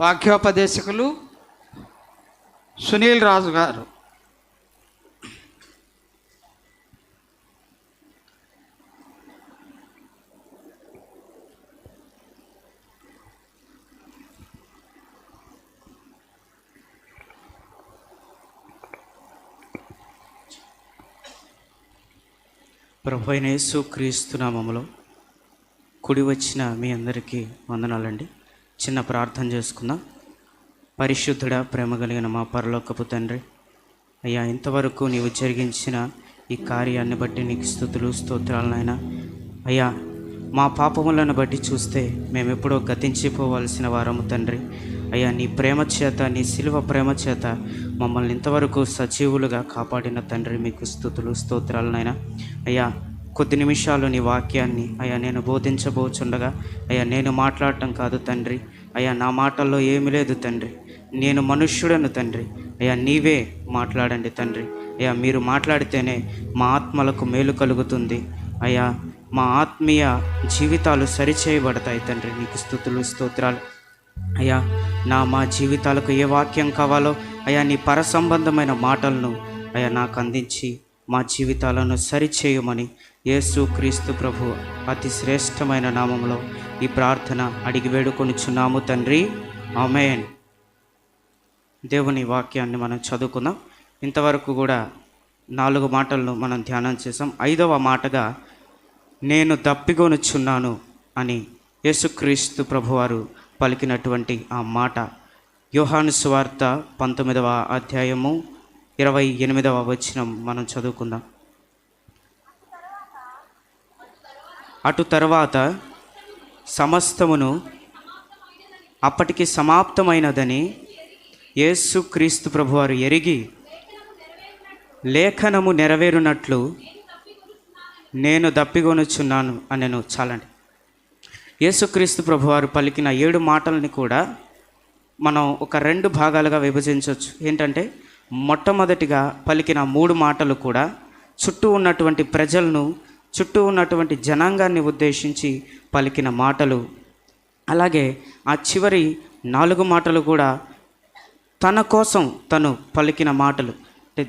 వాక్యోపదేశకులు సునీల్ రాజు గారు. ప్రభు అయిన యేసు క్రీస్తు నామములో కుడి వచ్చిన మీ అందరికీ వందనాలండి. చిన్న ప్రార్థన చేసుకుందాం. పరిశుద్ధుడ ప్రేమ కలిగిన మా పరలోకపు తండ్రి అయ్యా ఇంతవరకు నీవు జరిగించిన ఈ కార్యాన్ని బట్టి నీకు స్థుతులు స్తోత్రాలనైనా అయ్యా మా పాపములను బట్టి చూస్తే మేము ఎప్పుడో గతించిపోవలసిన వారము తండ్రి. అయ్యా నీ ప్రేమ చేత నీ శిలువ ప్రేమ చేత మమ్మల్ని ఇంతవరకు సజీవులుగా కాపాడిన తండ్రి మీకు స్థుతులు స్తోత్రాలనైనా అయ్యా కొద్ది నిమిషాలు నీ వాక్యాన్ని అయ్యా నేను బోధించబోచుండగా అయ్యా నేను మాట్లాడటం కాదు తండ్రి. అయ్యా నా మాటల్లో ఏమీ లేదు తండ్రి. నేను మనుష్యుడను తండ్రి. అయ్యా నీవే మాట్లాడండి తండ్రి. అయ్యా మీరు మాట్లాడితేనే మా ఆత్మలకు మేలు కలుగుతుంది. అయ్యా మా ఆత్మీయ జీవితాలు సరిచేయబడతాయి తండ్రి. నీకు స్థుతులు స్తోత్రాలు. అయ్యా నా మా జీవితాలకు ఏ వాక్యం కావాలో అయ్యా నీ పర సంబంధమైన మాటలను అయ్యా నాకు అందించి మా జీవితాలను సరిచేయమని యేసు క్రీస్తు ప్రభు అతి శ్రేష్టమైన నామంలో ఈ ప్రార్థన అడిగి వేడుకొనిచున్నాము తండ్రి. ఆమెన్. దేవుని వాక్యాన్ని మనం చదువుకుందాం. ఇంతవరకు కూడా నాలుగు మాటలను మనం ధ్యానం చేసాం ఐదవ మాటగా నేను దప్పిగొనుచున్నాను అని యేసుక్రీస్తు ప్రభువారు పలికినటువంటి ఆ మాట. యోహాను సువార్త పంతొమ్మిదవ అధ్యాయము ఇరవై ఎనిమిదవ వచనం మనం చదువుకుందాం. అటు తర్వాత సమస్తమును అప్పటికి సమాప్తమైనదని యేసుక్రీస్తు ప్రభువారు ఎరిగి లేఖనము నెరవేరునట్లు నేను దప్పిగొనుచున్నాను అనెను. చాలండి. యేసుక్రీస్తు ప్రభువారు పలికిన ఏడు మాటలని కూడా మనం ఒక రెండు భాగాలుగా విభజించవచ్చు. ఏంటంటే మొట్టమొదటిగా పలికిన మూడు మాటలు కూడా చుట్టూ ఉన్నటువంటి ప్రజలను చుట్టూ ఉన్నటువంటి జనాంగాన్ని ఉద్దేశించి పలికిన మాటలు. అలాగే ఆ చివరి నాలుగు మాటలు కూడా తన కోసం తను పలికిన మాటలు. అంటే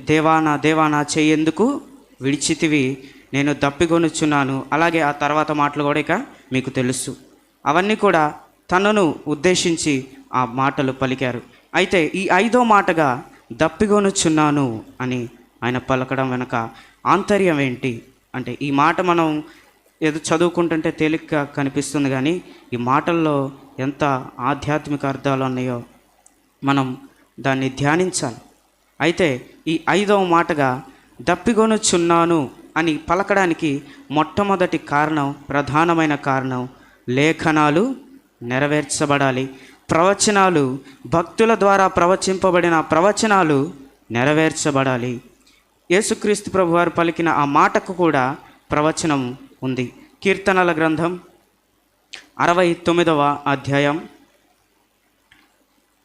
దేవానా చేయేందుకు విడిచితివి? నేను దప్పికొనుచున్నాను. అలాగే ఆ తర్వాత మాటలు కూడా ఇక మీకు తెలుసు. అవన్నీ కూడా తనను ఉద్దేశించి ఆ మాటలు పలికారు. అయితే ఈ ఐదో మాటగా దప్పిగొనుచున్నాను అని ఆయన పలకడం వెనక ఆంతర్యం ఏంటి? అంటే ఈ మాట మనం ఏదో చదువుకుంటుంటే తేలిగ్గా కనిపిస్తుంది కానీ ఈ మాటల్లో ఎంత ఆధ్యాత్మిక అర్థాలు ఉన్నాయో మనం దాన్ని ధ్యానించాలి. అయితే ఈ ఐదవ మాటగా దప్పిగొనుచున్నాను అని పలకడానికి మొట్టమొదటి కారణం ప్రధానమైన కారణం లేఖనాలు నెరవేర్చబడాలి. ప్రవచనాలు భక్తుల ద్వారా ప్రవచింపబడిన ప్రవచనాలు నెరవేర్చబడాలి. యేసుక్రీస్తు ప్రభువారు పలికిన ఆ మాటకు కూడా ప్రవచనం ఉంది. కీర్తనల గ్రంథం అరవై తొమ్మిదవ అధ్యాయం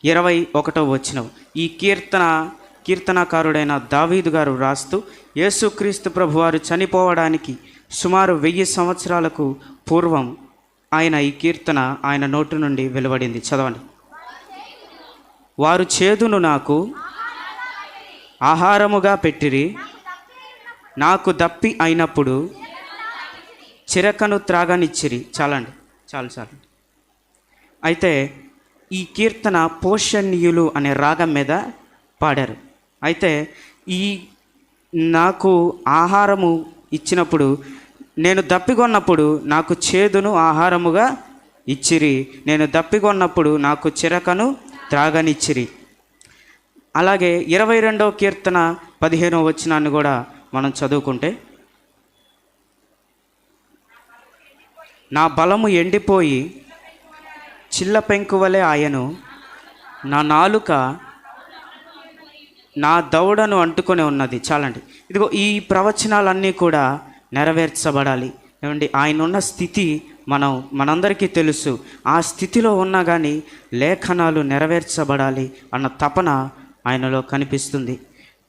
ఇరవై ఒకటవ వచనం. ఈ కీర్తన కీర్తనకారుడైన దావీదు గారు రాస్తూ యేసుక్రీస్తు ప్రభువారు చనిపోవడానికి సుమారు వెయ్యి సంవత్సరాలకు పూర్వం ఆయన ఈ కీర్తన ఆయన నోటి నుండి వెలువడింది. చదవండి. వారు చేదును నాకు ఆహారముగా పెట్టిరి. నాకు దప్పి అయినప్పుడు చిరకను త్రాగనిచ్చిరి. చాలండి చాలు చాలు. అయితే ఈ కీర్తన పోషణీయులు అనే రాగం మీద పాడారు. అయితే ఈ నాకు ఆహారము ఇచ్చినప్పుడు నేను దప్పికొన్నప్పుడు నాకు చేదును ఆహారముగా ఇచ్చిరి. నేను దప్పికొన్నప్పుడు నాకు చిరకను త్రాగనిచ్చిరి. అలాగే ఇరవై రెండవ కీర్తన పదిహేనవ వచనాన్ని కూడా మనం చదువుకుంటే నా బలము ఎండిపోయి చిల్ల పెంకువలే ఆయను నా నాలుక నా దౌడను అంటుకొని ఉన్నది. చాలండి. ఇదిగో ఈ ప్రవచనాలన్నీ కూడా నెరవేర్చబడాలి. ఏమండి? ఆయన ఉన్న స్థితి మనం మనందరికీ తెలుసు. ఆ స్థితిలో ఉన్నా కానీ లేఖనాలు నెరవేర్చబడాలి అన్న తపన ఆయనలో కనిపిస్తుంది.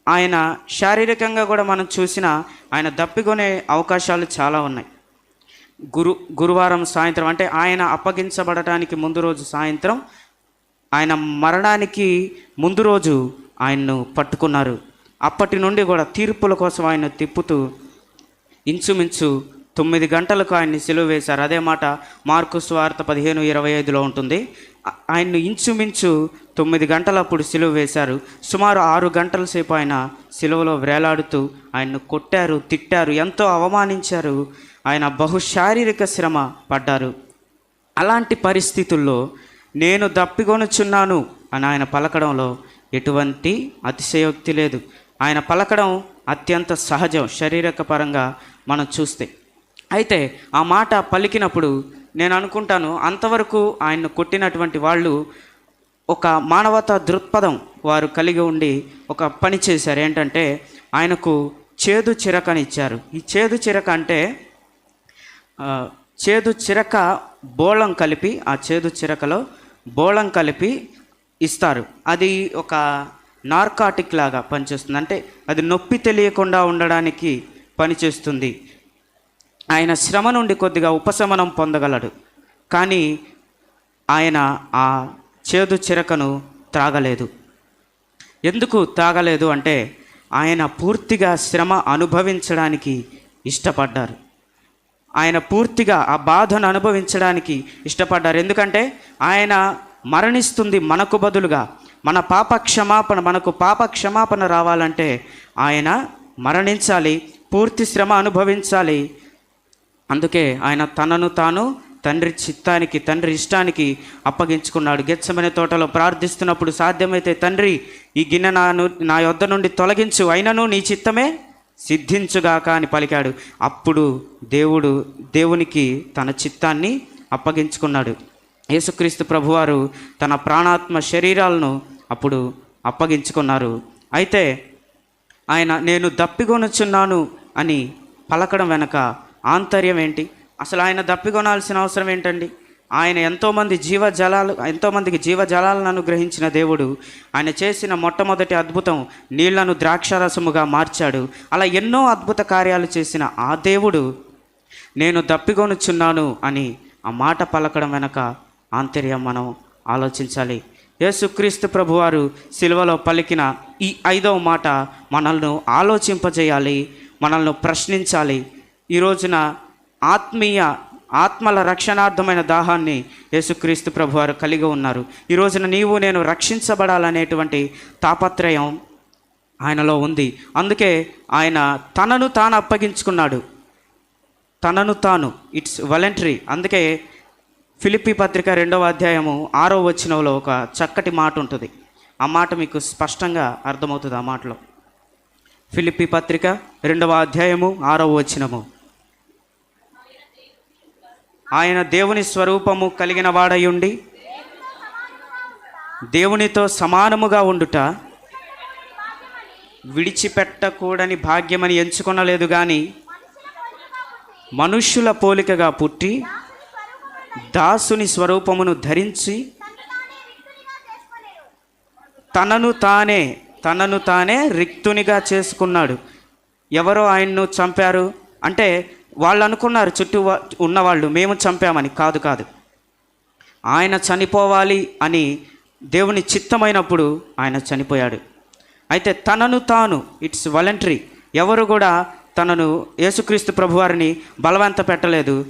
ఆయన శారీరకంగా కూడా మనం చూసిన ఆయన దప్పికొనే అవకాశాలు చాలా ఉన్నాయి. గురు గురువారం సాయంత్రం అంటే ఆయన అప్పగించబడటానికి ముందు రోజు సాయంత్రం ఆయన మరణానికి ముందు రోజు ఆయన్ను పట్టుకున్నారు. అప్పటి నుండి కూడా తీర్పుల కోసం ఆయన తిప్పుతూ ఇంచుమించు తొమ్మిది గంటలకు ఆయన్ని సెలవు వేశారు. అదే మాట మార్కు స్వార్థ పదిహేను ఇరవై ఐదులో ఉంటుంది. ఆయన్ను ఇంచుమించు తొమ్మిది గంటలప్పుడు సిలువ వేశారు. సుమారు ఆరు గంటల సేపు ఆయన సిలువలో వేలాడుతూ ఆయన్ను కొట్టారు తిట్టారు ఎంతో అవమానించారు. ఆయన బహు శారీరక శ్రమ పడ్డారు. అలాంటి పరిస్థితుల్లో నేను దప్పికొనుచున్నాను అని ఆయన పలకడంలో ఎటువంటి అతిశయోక్తి లేదు. ఆయన పలకడం అత్యంత సహజం శారీరక పరంగా మనం చూస్తే. అయితే ఆ మాట పలికినప్పుడు నేను అనుకుంటాను అంతవరకు ఆయన్ను కొట్టినటువంటి వాళ్ళు ఒక మానవతా దృక్పథం వారు కలిగి ఉండి ఒక పని చేశారు. ఏంటంటే ఆయనకు చేదు చిరకనిచ్చారు. ఈ చేదు చిరక అంటే చేదు చిరక బోళం కలిపి ఆ చేదు చిరకలో బోళం కలిపి ఇస్తారు. అది ఒక నార్కాటిక్ లాగా పనిచేస్తుంది. అంటే అది నొప్పి తెలియకుండా ఉండడానికి పనిచేస్తుంది. ఆయన శ్రమ నుండి కొద్దిగా ఉపశమనం పొందగలడు. కానీ ఆయన ఆ చేదు చిరకను త్రాగలేదు. ఎందుకు త్రాగలేదు అంటే ఆయన పూర్తిగా శ్రమ అనుభవించడానికి ఇష్టపడ్డారు. ఆయన పూర్తిగా ఆ బాధను అనుభవించడానికి ఇష్టపడ్డారు. ఎందుకంటే ఆయన మరణిస్తుంది మనకు బదులుగా. మన పాప క్షమాపణ మనకు పాప క్షమాపణ రావాలంటే ఆయన మరణించాలి పూర్తి శ్రమ అనుభవించాలి అందుకే ఆయన తనను తాను తండ్రి చిత్తానికి తండ్రి ఇష్టానికి అప్పగించుకున్నాడు. గెచ్చమనే తోటలో ప్రార్థిస్తున్నప్పుడు సాధ్యమైతే తండ్రి ఈ గిన్నె నాను నా యొద్ద నుండి తొలగించు. అయినను నీ చిత్తమే సిద్ధించుగాక అని పలికాడు. అప్పుడు దేవుడు దేవునికి తన చిత్తాన్ని అప్పగించుకున్నాడు. యేసుక్రీస్తు ప్రభువారు తన ప్రాణాత్మ శరీరాలను అప్పుడు అప్పగించుకున్నారు. అయితే ఆయన నేను దప్పికొనుచున్నాను అని పలకడం వెనక ఆంతర్యం ఏంటి? అసలు ఆయన దప్పికొనాల్సిన అవసరం ఏంటండి? ఆయన ఎంతోమంది జీవజలాలు ఎంతోమందికి జీవజలాలను అనుగ్రహించిన దేవుడు ఆయన చేసిన మొట్టమొదటి అద్భుతం నీళ్ళను ద్రాక్షారసముగా మార్చాడు. అలా ఎన్నో అద్భుత కార్యాలు చేసిన ఆ దేవుడు నేను దప్పికొనుచున్నాను అని ఆ మాట పలకడం వెనక ఆంతర్యం మనం ఆలోచించాలి. యేసుక్రీస్తు ప్రభువారు సిలువలో పలికిన ఈ ఐదవ మాట మనల్ని ఆలోచింపజేయాలి మనల్ని ప్రశ్నించాలి ఈ రోజున ఆత్మీయ ఆత్మల రక్షణార్థమైన దాహాన్ని యేసుక్రీస్తు ప్రభువారు కలిగి ఉన్నారు. ఈ రోజున నీవు నేను రక్షించబడాలనేటువంటి తాపత్రయం ఆయనలో ఉంది. అందుకే ఆయన తనను తాను అప్పగించుకున్నాడు. తనను తాను ఇట్స్ వాలంటరీ. అందుకే ఫిలిప్పి పత్రిక రెండవ అధ్యాయము ఆరో వచనంలో ఒక చక్కటి మాట ఉంటుంది. ఆ మాట మీకు స్పష్టంగా అర్థమవుతుంది ఆ మాటలో. ఫిలిప్పి పత్రిక రెండవ అధ్యాయము ఆరవ వచ్చినము ఆయన దేవుని స్వరూపము కలిగిన వాడయుండి దేవునితో సమానముగా ఉండుట విడిచిపెట్టకూడని భాగ్యమని ఎంచుకొనలేదు కానీ మనుష్యుల పోలికగా పుట్టి దాసుని స్వరూపమును ధరించి తనను తానే తనను తానే రిక్తునిగా చేసుకున్నాడు. ఎవరో ఆయన్ను చంపారు. అంటే వాళ్ళు అనుకున్నారు చుట్టూ ఉన్నవాళ్ళు మేము చంపామని. కాదు కాదు. ఆయన చనిపోవాలి అని దేవుని చిత్తమైనప్పుడు ఆయన చనిపోయాడు. అయితే తనను తాను ఇట్స్ వాలంటరీ ఎవరు కూడా తనను యేసుక్రీస్తు ప్రభువారిని బలవంత పెట్టలేదు.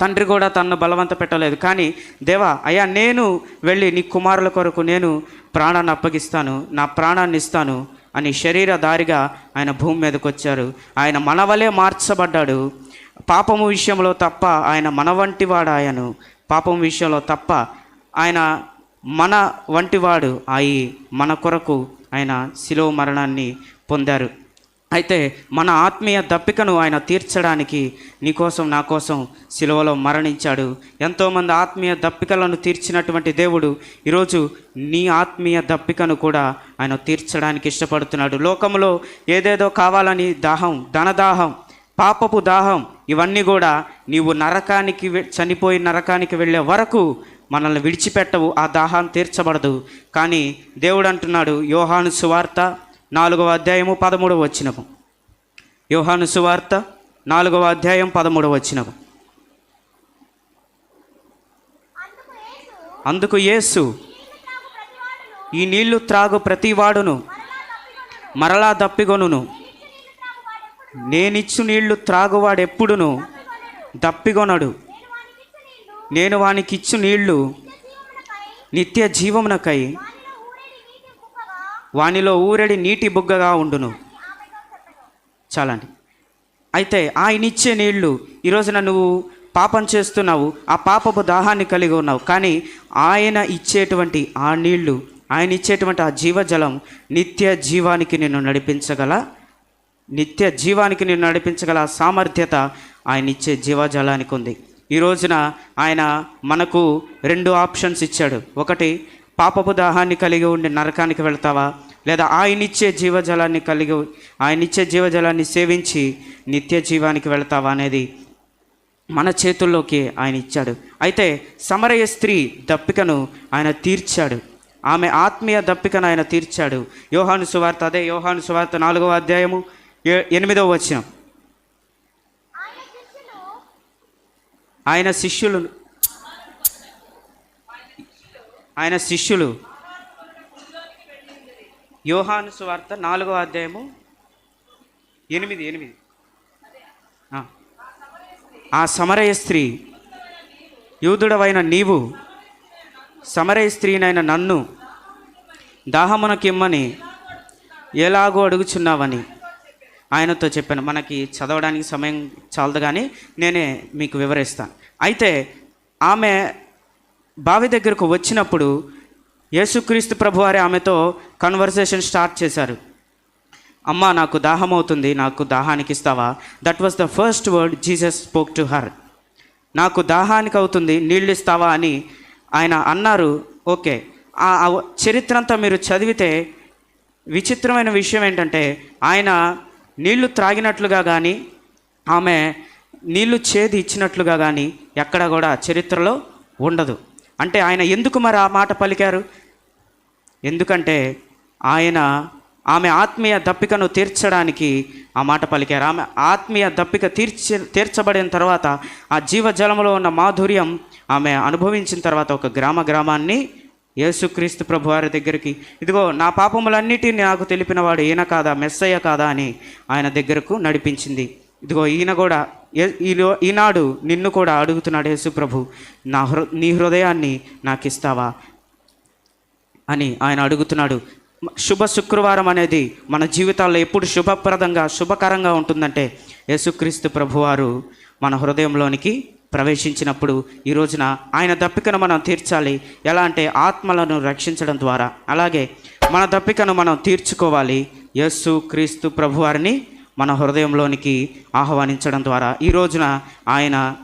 తండ్రి కూడా తనను బలవంత పెట్టలేదు. కానీ దేవా అయ్యా నేను వెళ్ళి నీ కుమారుల కొరకు నేను ప్రాణాన్ని అప్పగిస్తాను నా ప్రాణాన్ని ఇస్తాను అని శరీరధారిగా ఆయన భూమి మీదకి వచ్చారు ఆయన మనవలే మార్చబడ్డాడు. పాపము విషయంలో తప్ప ఆయన మన వంటి వాడాయను. పాపం విషయంలో తప్ప ఆయన మన వంటివాడు అయి మన కొరకు ఆయన శిలువ మరణాన్ని పొందారు. అయితే మన ఆత్మీయ దప్పికను ఆయన తీర్చడానికి నీకోసం నా కోసం సిలువలో మరణించాడు. ఎంతోమంది ఆత్మీయ దప్పికలను తీర్చినటువంటి దేవుడు ఈరోజు నీ ఆత్మీయ దప్పికను కూడా ఆయన తీర్చడానికి ఇష్టపడుతున్నాడు. లోకంలో ఏదేదో కావాలని దాహం ధనదాహం పాపపు దాహం ఇవన్నీ కూడా నీవు నరకానికి చనిపోయి నరకానికి వెళ్ళే వరకు మనల్ని విడిచిపెట్టవు ఆ దాహం తీర్చబడదు. కానీ దేవుడు అంటున్నాడు యోహాను సువార్త నాలుగవ అధ్యాయము పదమూడవ వచ్చినము యోహాను సువార్త నాలుగవ అధ్యాయం పదమూడవ వచ్చినము అందుకు యేసు ఈ నీళ్ళు త్రాగు ప్రతివాడును మరలా దప్పిగొనును నేనిచ్చు నీళ్ళు త్రాగువాడెప్పుడును దప్పిగొనడు. నేను వానికిచ్చు నీళ్ళు నిత్య జీవమునకై. వానిలో ఊరెడి నీటి బుగ్గగా ఉండును. చాలండి. అయితే ఆయన ఇచ్చే నీళ్ళు ఈరోజున నువ్వు పాపం చేస్తున్నావు ఆ పాపపు దాహాన్ని కలిగి ఉన్నావు. కానీ ఆయన ఇచ్చేటువంటి ఆ నీళ్ళు ఆయన ఇచ్చేటువంటి ఆ జీవజలం నిత్య జీవానికి నిన్ను నడిపించగల నిత్య జీవానికి నిన్ను నడిపించగల సామర్థ్యత ఆయన ఇచ్చే జీవజలానికి ఉంది. ఈ రోజున ఆయన మనకు రెండు ఆప్షన్స్ ఇచ్చాడు. ఒకటి పాపపు దాహాన్ని కలిగి ఉండి నరకానికి వెళ్తావా? లేదా ఆయనిచ్చే జీవజలాన్ని కలిగి ఆయనిచ్చే జీవజలాన్ని సేవించి నిత్య జీవానికి వెళ్తావా అనేది మన చేతుల్లోకి ఆయన ఇచ్చాడు. అయితే సమరయ స్త్రీ దప్పికను ఆయన తీర్చాడు. ఆమె ఆత్మీయ దప్పికను ఆయన తీర్చాడు. యోహాను సువార్త అదే యోహాను సువార్త నాలుగవ అధ్యాయము ఎనిమిదవ వచనం. ఆయన శిష్యులు. ఆయన శిష్యులు. యోహాను సువార్త నాలుగవ అధ్యాయము ఎనిమిది ఎనిమిది. ఆ. ఆ సమరయ స్త్రీ యూదుడవైన నీవు సమరయ స్త్రీనైన నన్ను దాహమునకిమ్మని ఎలాగో అడుగుచున్నావని ఆయనతో చెప్పాను మనకి చదవడానికి సమయం చాలదు కానీ నేనే మీకు వివరిస్తాను. అయితే ఆమె బావి దగ్గరకు వచ్చినప్పుడు యేసుక్రీస్తు ప్రభువారే ఆమెతో కన్వర్సేషన్ స్టార్ట్ చేశారు. అమ్మా నాకు దాహం అవుతుంది నాకు దాహానికి ఇస్తావా? That was the first word Jesus spoke to her నాకు దాహానికి అవుతుంది నీళ్ళు ఇస్తావా? అని ఆయన అన్నారు. ఓకే. ఆ చరిత్ర అంతా మీరు చదివితే విచిత్రమైన విషయం ఏంటంటే ఆయన నీళ్ళు త్రాగినట్లుగా కానీ ఆమె నీళ్ళు చేది ఇచ్చినట్లుగా కానీ ఎక్కడ కూడా చరిత్రలో ఉండదు. అంటే ఆయన ఎందుకు మరి ఆ మాట పలికారు? ఎందుకంటే ఆయన ఆమె ఆత్మీయ దప్పికను తీర్చడానికి ఆ మాట పలికారు. ఆమె ఆత్మీయ దప్పిక తీర్చ తీర్చబడిన తర్వాత ఆ జీవజలంలో ఉన్న మాధుర్యం ఆమె అనుభవించిన తర్వాత ఒక గ్రామ గ్రామాన్ని యేసుక్రీస్తు ప్రభు వారి దగ్గరికి ఇదిగో నా పాపములన్నిటిని నాకు తెలిపినవాడు ఈయన కాదా మెస్సయ్య కాదా అని ఆయన దగ్గరకు నడిపించింది. ఇదిగో ఈయన కూడా ఈనాడు నిన్ను కూడా అడుగుతున్నాడు యేసు ప్రభు నా హృ నీ హృదయాన్ని నాకు ఇస్తావా అని ఆయన అడుగుతున్నాడు. శుభ శుక్రవారం అనేది మన జీవితాల్లో ఎప్పుడు శుభప్రదంగా శుభకరంగా ఉంటుందంటే యేసుక్రీస్తు ప్రభువారు మన హృదయంలోనికి ప్రవేశించినప్పుడు ఈ రోజున ఆయన దప్పికను మనం తీర్చాలి. ఎలా అంటే ఆత్మలను రక్షించడం ద్వారా. అలాగే మన దప్పికను మనం తీర్చుకోవాలి. యస్సు క్రీస్తు ప్రభువారిని మన హృదయంలోనికి ఆహ్వానించడం ద్వారా. ఈ రోజున ఆయన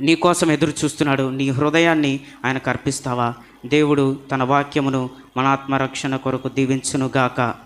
నీ కోసం ఎదురు చూస్తున్నాడు. నీ హృదయాన్ని ఆయనకు అర్పిస్తావా దేవుడు తన వాక్యమును మన ఆత్మరక్షణ కొరకు దీవించునుగాక.